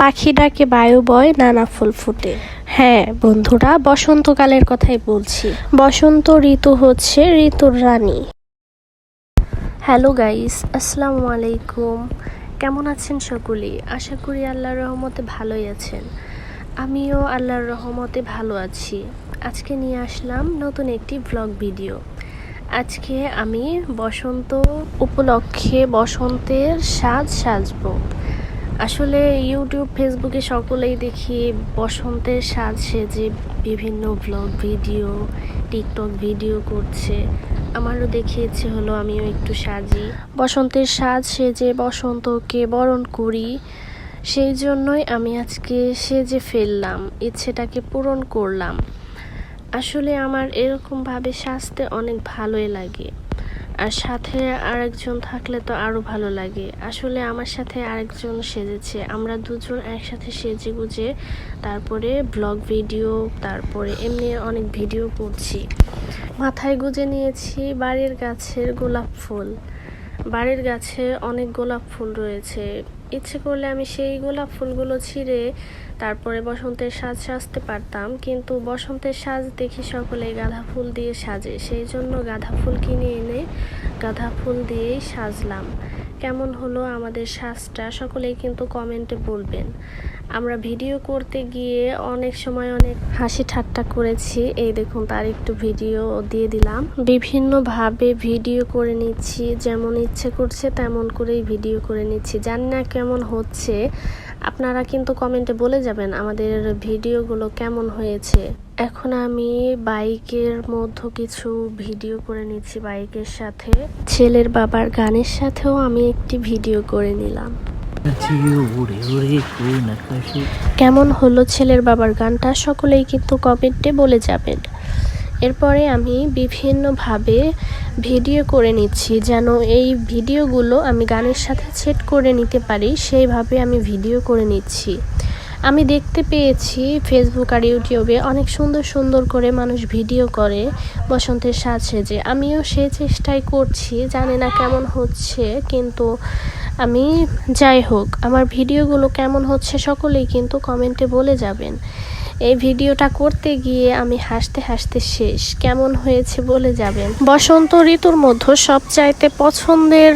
পাখি ডাকে বায়ু বয়, নানা ফুল ফুটে। হ্যাঁ বন্ধুরা, বসন্তকালের কথাই বলছি। বসন্ত ঋতু হচ্ছে ঋতুর রানী। হ্যালো গাইস, আসসালামু আলাইকুম। কেমন আছেন সকলেই? আশা করি আল্লাহর রহমতে ভালোই আছেন। আমিও আল্লাহর রহমতে ভালো আছি। আজকে নিয়ে আসলাম নতুন একটি ব্লগ ভিডিও আজকে আমি বসন্ত উপলক্ষে বসন্তের সাজ সাজবো। আসলে ইউটিউব ফেসবুকে সকলেই দেখি বসন্তের সাজ সেজে বিভিন্ন ব্লগ ভিডিও টিকটক ভিডিও করছে। আমারও দেখে ইচ্ছে হলো আমিও একটু সাজি। বসন্তের সাজ সেজে বসন্তকে বরণ করি। সেই জন্যই আমি আজকে সেজে ফেললাম, ইচ্ছেটাকে পূরণ করলাম। আসলে আমার এরকমভাবে সাজতে অনেক ভালোই লাগে। আর সাথে আরেকজন থাকলে তো আরও ভালো লাগে। আসলে আমার সাথে আরেকজন সেজেছে। আমরা দুজন একসাথে সেজে গুজে তারপরে ব্লগ ভিডিও, তারপরে এমনি অনেক ভিডিও করছি। মাথায় গুজে নিয়েছি বাড়ির গাছের গোলাপ ফুল। বাড়ির গাছে অনেক গোলাপ ফুল রয়েছে। ইচ্ছে করলে আমি সেই গোলাপ ফুলগুলো ছিঁড়ে তারপরে বসন্তের সাজ সাজতে পারতাম, কিন্তু বসন্তের সাজ দেখি সকলে গাঁধা ফুল দিয়ে সাজে। সেই জন্য গাঁধা ফুল কিনে এনে গাঁধা ফুল দিয়েই সাজলাম। কেমন হলো আমাদের সাজটা, সকলেই কিন্তু কমেন্টে বলবেন। আমরা ভিডিও করতে গিয়ে অনেক সময় অনেক হাসি ঠাট্টা করেছি। এই দেখুন, তার একটু ভিডিও দিয়ে দিলাম। বিভিন্নভাবে ভিডিও করে নিচ্ছি, যেমন ইচ্ছে করছে তেমন করেই ভিডিও করে নিচ্ছি। জানি না কেমন হচ্ছে, আপনারা কিন্তু কমেন্টে বলে যাবেন আমাদের ভিডিওগুলো কেমন হয়েছে। এখন আমি বাইকের মধ্যে কিছু ভিডিও করে নিচ্ছি বাইকের সাথে। ছেলের বাবার গানের সাথেও আমি একটি ভিডিও করে নিলাম। কেমন হলো ছেলের বাবার গানটা সকলেই কিন্তু কমেন্টে বলে যাবেন। এরপরে আমি বিভিন্নভাবে ভিডিও করে নিচ্ছি, যেন এই ভিডিওগুলো আমি গানের সাথে সেট করে নিতে পারি, সেইভাবে আমি ভিডিও করে নিচ্ছি। আমি দেখতে পেয়েছি ফেসবুক আর ইউটিউবে অনেক সুন্দর সুন্দর করে মানুষ ভিডিও করে বসন্তের সাজ সেজে আমিও সেই চেষ্টাই করছি, জানি না কেমন হচ্ছে, কিন্তু আমি যাই হোক, আমার ভিডিওগুলো কেমন হচ্ছে সকলেই কিন্তু কমেন্টে বলে যাবেন। এই ভিডিওটা করতে গিয়ে আমি হাসতে হাসতে শেষ, কেমন হয়েছে বলে যাবেন। বসন্ত ঋতুর মধ্যে সবচাইতে পছন্দের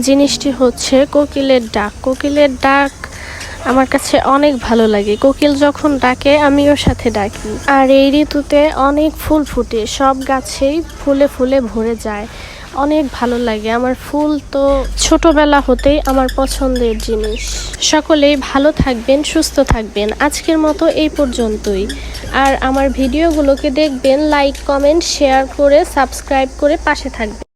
জিনিসটি হচ্ছে কোকিলের ডাক। কোকিলের ডাক আমার কাছে অনেক ভালো লাগে। কোকিল যখন ডাকে আমি ওর সাথে ডাকি। আর এই ঋতুতে অনেক ফুল ফুটে, সব গাছেই ফুলে ফুলে ভরে যায়। অনেক ভালো লাগে। আমার ফুল তো ছোটবেলা হতেই আমার পছন্দের জিনিস। সকলেই ভালো থাকবেন, সুস্থ থাকবেন। আজকের মতো এই পর্যন্তই। আর আমার ভিডিওগুলোকে দেখবেন লাইক কমেন্ট শেয়ার করে সাবস্ক্রাইব করে পাশে থাকবেন।